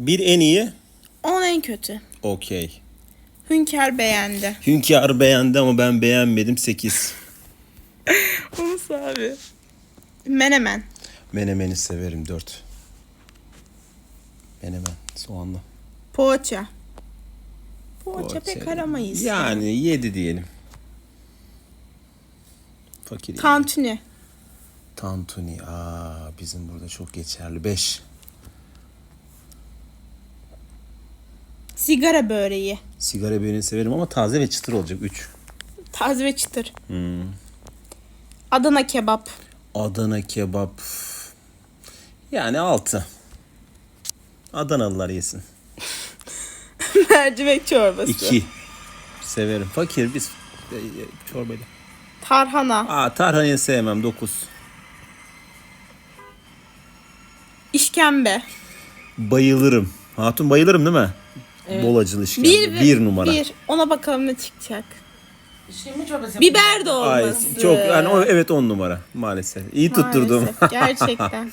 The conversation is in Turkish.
Bir en iyi. On en kötü. Okey. Hünkar beğendi. Hünkar beğendi ama ben beğenmedim 8. Unus abi. Menemen. Menemeni severim 4. Menemen soğanlı. Poğaça. Poğaça, Poğaça. pek aramayız. Yani 7 diyelim. Fakir. Tantuni. Tantuni. Aa, bizim burada çok geçerli. 5. Sigara böreği. Sigara böreğini severim ama taze ve çıtır olacak 3. Taze ve çıtır. Hmm. Adana kebap. Adana kebap. Yani 6. Adanalılar yesin. Mercimek çorbası. 2. Severim. Fakir biz e, e, çorbayla. Tarhana. Aa tarhanayı sevmem 9. İşkembe. Bayılırım. Hatun bayılırım değil mi? Bol acılı işkembe. Bir, Bir, numara. Bir. Ona bakalım ne çıkacak. İşkembe çorbası Biber de Ay, olması. çok yani o, evet 10 numara maalesef. İyi tutturdum. Maalesef, Gerçekten.